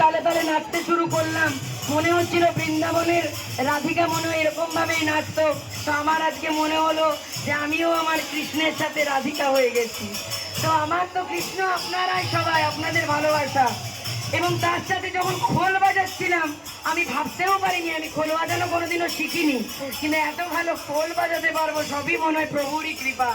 তালে তালে নাচতে শুরু করলাম। মনে হচ্ছিল বৃন্দাবনের রাধিকা মনে এরকম ভাবেই নাচতো। তো আমার আজকে মনে হলো যে আমিও আমার কৃষ্ণের সাথে রাধিকা হয়ে গেছি। তো আমার তো কৃষ্ণ, আপনারাই সবাই, আপনাদের ভালোবাসা। এবং তার সাথে যখন খোল বাজাচ্ছিলাম, আমি ভাবতেও পারিনি, আমি খোল বাজানো কোনোদিনও শিখিনি। কিন্তু এত ভালো খোল বাজাতে পারব, সবই মনে হয় প্রভুরই কৃপা।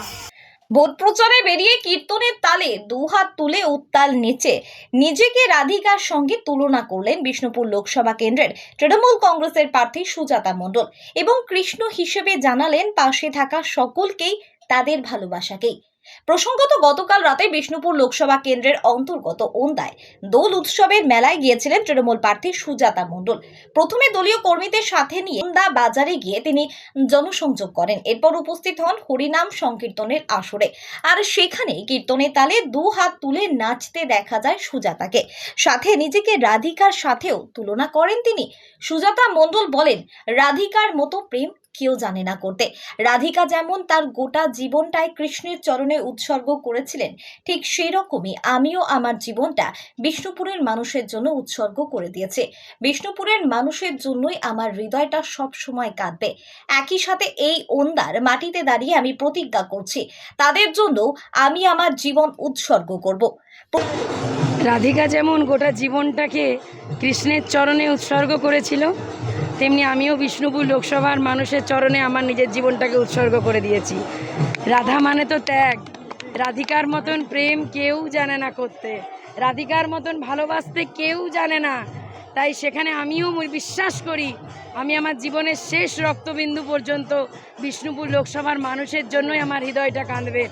ভোট প্রচারে বেরিয়ে কীর্তনের তালে দুহাত তুলে উত্তাল নেচে। নিজেকে রাধিকার সঙ্গে তুলনা করলেন বিষ্ণুপুর লোকসভা কেন্দ্রের তৃণমূল কংগ্রেসের প্রার্থী সুজাতা মণ্ডল এবং কৃষ্ণ হিসেবে জানালেন পাশে থাকা সকলকেই তাদের ভালোবাসাকেই। প্রসঙ্গত, গতকাল রাতে বিষ্ণুপুর লোকসভা কেন্দ্রের অন্তর্গত ওন্দায় দোল উৎসবের মেলায় গিয়েছিলেন তৃণমূল প্রার্থী সুজাতা মণ্ডল। প্রথমে দলীয় কর্মীদের সাথে নিয়ে ওন্দা বাজারে গিয়ে তিনি জনসংযোগ করেন। এরপর উপস্থিত হন হরিনাম সংকীর্তনের আসরে। আর সেখানে কীর্তনের তালে দু হাত তুলে নাচতে দেখা যায় সুজাতাকে। সাথে নিজেকে রাধিকার সাথেও তুলনা করেন তিনি। সুজাতা মণ্ডল বলেন, রাধিকার মতো প্রেম কেউ জানে না করতে। রাধিকা যেমন তার গোটা জীবনটাই কৃষ্ণের চরণে উৎসর্গ করেছিলেন, ঠিক সেই রকমই আমিও আমার জীবনটা বিষ্ণুপুরের মানুষের জন্য উৎসর্গ করে দিয়েছে। বিষ্ণুপুরের মানুষের জন্যই আমার হৃদয়টা সব সময় কাঁদবে। একই সাথে এই ওন্দার মাটিতে দাঁড়িয়ে আমি প্রতিজ্ঞা করছি, তাদের জন্য আমি আমার জীবন উৎসর্গ করব। রাধিকা যেমন গোটা জীবনটাকে কৃষ্ণের চরণে উৎসর্গ করেছিল তেমনি আমিও বিষ্ণুপুর লোকসভার মানুষের চরণে আমার নিজের জীবনটাকে উৎসর্গ করে দিয়েছি। রাধা মানে তো ত্যাগ। রাধিকার মতন প্রেম কেউ জানে না করতে। রাধিকার মতন ভালোবাসতে কেউ জানে না তাই সেখানে আমিও বিশ্বাস করি, আমি আমার জীবনের শেষ রক্তবিন্দু পর্যন্ত বিষ্ণুপুর লোকসভার মানুষের জন্যই আমার হৃদয়টা কাঁদবে।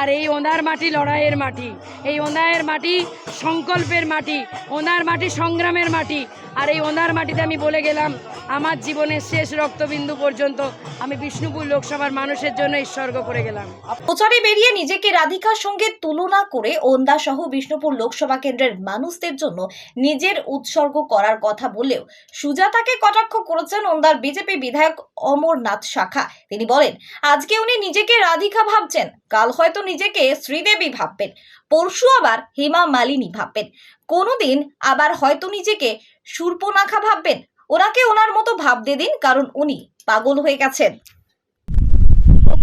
আর এই ওনার মাটি লড়াইয়ের মাটি, এই ওনার মাটি সংকল্পের মাটি ওনার মাটি সংগ্রামের মাটি, আর এই ওনার মাটিতে আমি বলে গেলাম, আমার জীবনের শেষ রক্তবিন্দু পর্যন্ত আমি বিষ্ণুপুর লোকসভার মানুষের জন্য উৎসর্গ করে গেলাম। প্রচারে বেরিয়ে নিজেকে রাধিকার সঙ্গে তুলনা করে ওন্দা সহ বিষ্ণুপুর লোকসভা কেন্দ্রের মানুষদের জন্য নিজের উৎসর্গ করার কথা বললেও সুজাতাকে কটাক্ষ করেছেন ওন্দার বিজেপি বিধায়ক অমরনাথ শাখা। তিনি বলেন, আজকে উনি নিজেকে রাধিকা ভাবছেন, কাল হয়তো নিজেকে শ্রীদেবী ভাববেন, পরশু আবার হেমা মালিনী ভাববেন। কোনোদিন আবার হয়তো নিজেকে সুর্পনাখা ভাববেন। ওনাকে ওনার মতো ভাবতে দিন, কারণ উনি পাগল হয়ে গেছেন।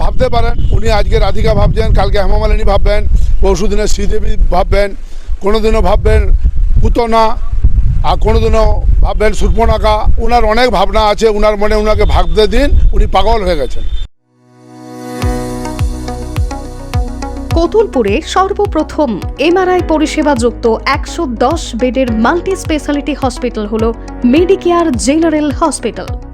ভাবতে পারেন, উনি আজকে রাধিকা ভাবছেন, কালকে হেমামালিনী ভাববেন, পরশু দিনে শ্রীদেবী ভাববেন, কোনোদিনও ভাববেন, পুতনা আর ভাববেন সুর্পনাকা ওনার অনেক ভাবনা আছে ওনার মনে ওনাকে ভাবতে দিন, উনি পাগল হয়ে গেছেন। কতুলপুরে সর্বপ্রথম এমআরআই পরিষেবা যুক্ত একশো দশ বেডের মাল্টি স্পেশালিটি হসপিটাল হল মেডিকেয়ার জেনারেল হসপিটাল।